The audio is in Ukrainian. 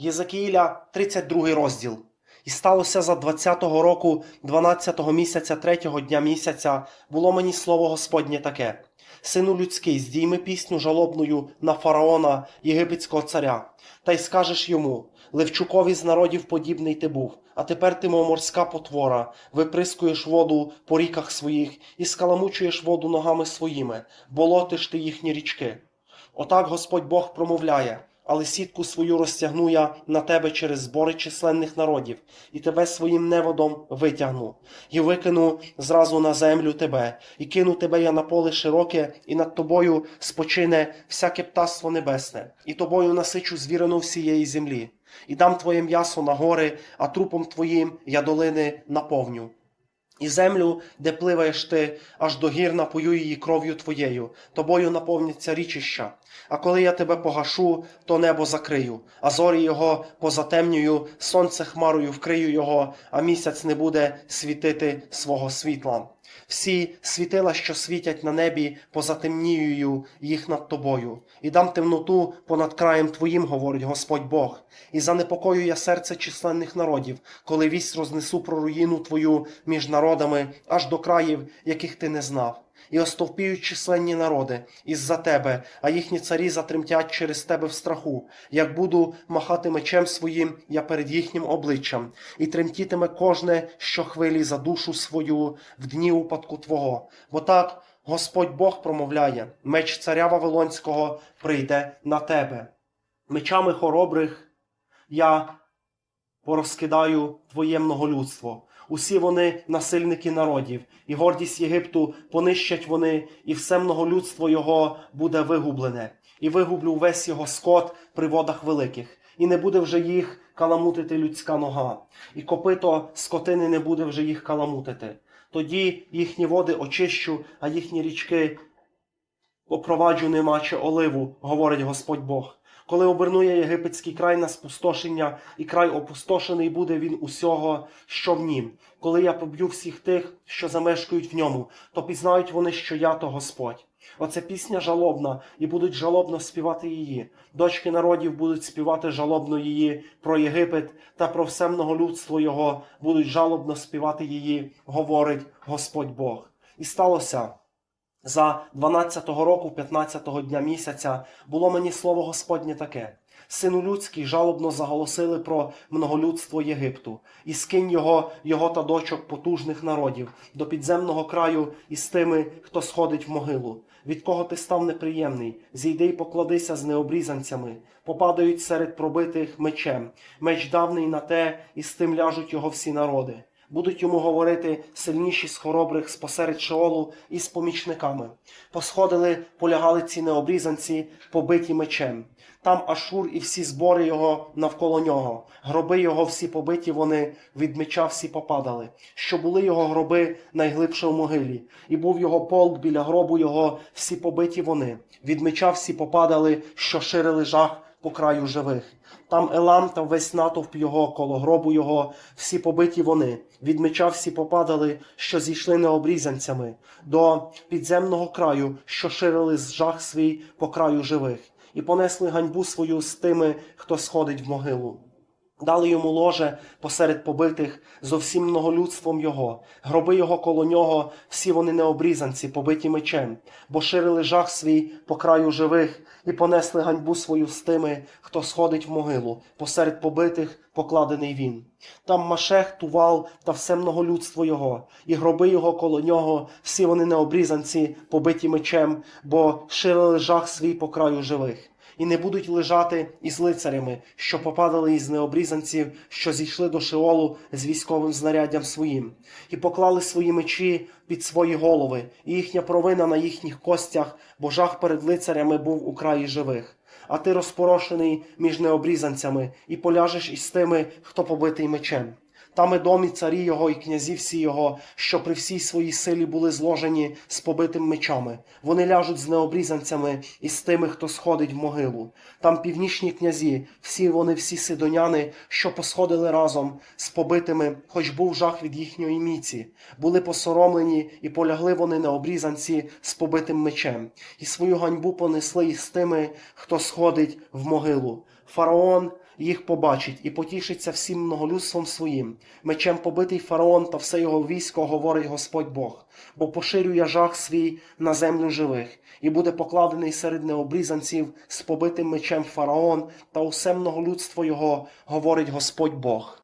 Єзекіїля, 32 розділ. І сталося за 20-го року, 12-го місяця, 3-го дня місяця, було мені слово Господнє таке. Сину людський, здійми пісню жалобною на фараона, єгипетського царя, та й скажеш йому: Левчукові з народів подібний ти був, а тепер ти, мов морська потвора, виприскуєш воду по ріках своїх і скаламучуєш воду ногами своїми, болотиш ти їхні річки. Отак Господь Бог промовляє, але сітку свою розтягну я на тебе через збори численних народів, і тебе своїм неводом витягну, і викину зразу на землю тебе, і кину тебе я на поле широке, і над тобою спочине всяке птаство небесне, і тобою насичу звірину всієї землі, і дам твоє м'ясо на гори, а трупом твоїм я долини наповню. І землю, де пливаєш ти, аж до гір напою її кров'ю твоєю, тобою наповняться річища. А коли я тебе погашу, то небо закрию, а зорі його позатемнюю, сонце хмарою вкрию його, а місяць не буде світити свого світла. Всі світила, що світять на небі, позатемніюю їх над тобою, і дам темноту понад краєм твоїм, говорить Господь Бог, і занепокою я серце численних народів, коли вість рознесу про руїну твою між народами, аж до країв, яких ти не знав. І остовпіють численні народи із-за тебе, а їхні царі затремтять через тебе в страху. Як буду махати мечем своїм, я перед їхнім обличчям, і тремтітиме кожне, що хвилі за душу свою в дні упадку Твого. Бо так Господь Бог промовляє: меч царя Вавилонського прийде на тебе. Мечами хоробрих я порозкидаю твоє многолюдство. Усі вони насильники народів, і гордість Єгипту понищать вони, і все многолюдство його буде вигублене, і вигублю весь його скот при водах великих, і не буде вже їх каламутити людська нога, і копито скотини не буде вже їх каламутити. Тоді їхні води очищу, а їхні річки опроваджу немаче оливу, говорить Господь Бог. Коли обернує єгипетський край на спустошення, і край опустошений буде він усього, що в нім. Коли я поб'ю всіх тих, що замешкають в ньому, то пізнають вони, що я то Господь. Оце пісня жалобна, і будуть жалобно співати її. Дочки народів будуть співати жалобно її про Єгипет та про все многолюдство його будуть жалобно співати її, говорить Господь Бог. І сталося. За 12-го року, 15-го дня місяця, було мені слово Господнє таке. Сину людський жалобно заголосили про многолюдство Єгипту, і скинь його, його та дочок потужних народів до підземного краю із тими, хто сходить в могилу. Від кого ти став неприємний, зійди й покладися з необрізанцями, попадають серед пробитих мечем. Меч давний на те, і з тим ляжуть його всі народи будуть йому говорити сильніші з хоробрих спосеред Шеолу і з помічниками. Посходили, полягали ці необрізанці, побиті мечем. Там Ашур і всі збори його навколо нього, гроби його всі побиті вони, від меча всі попадали, що були його гроби найглибше в могилі, і був його полк біля гробу його, всі побиті вони, від меча всі попадали, що ширили жах по краю живих. Там Елам та весь натовп його, коло гробу його, всі побиті вони, від меча всі попадали, що зійшли необрізанцями, до підземного краю, що ширили з жах свій по краю живих, і понесли ганьбу свою з тими, хто сходить в могилу. Дали йому ложе посеред побитих зо всім многолюдством його, гроби його коло нього, всі вони необрізанці, побиті мечем, бо ширили жах свій по краю живих, і понесли ганьбу свою з тими, хто сходить в могилу, посеред побитих покладений він. Там Машех, Тувал та все многолюдство його, і гроби його коло нього, всі вони необрізанці, побиті мечем, бо ширили жах свій по краю живих і не будуть лежати із лицарями, що попадали із необрізанців, що зійшли до Шеолу з військовим знаряддям своїм, і поклали свої мечі під свої голови, і їхня провина на їхніх костях, бо жах перед лицарями був у краї живих. А ти розпорошений між необрізанцями, і поляжеш із тими, хто побитий мечем. Там і домі царі його і князі всі його, що при всій своїй силі були зложені з побитим мечами. Вони ляжуть з необрізанцями і з тими, хто сходить в могилу. Там північні князі, всі вони, всі сидоняни, що посходили разом з побитими, хоч був жах від їхньої міці, були посоромлені, і полягли вони необрізанці з побитим мечем, і свою ганьбу понесли із тими, хто сходить в могилу. Фараон їх побачить і потішиться всім многолюдством своїм. Мечем побитий фараон та все його військо, говорить Господь Бог, бо поширює жах свій на землю живих, і буде покладений серед необрізанців з побитим мечем фараон та усе многолюдство його, говорить Господь Бог.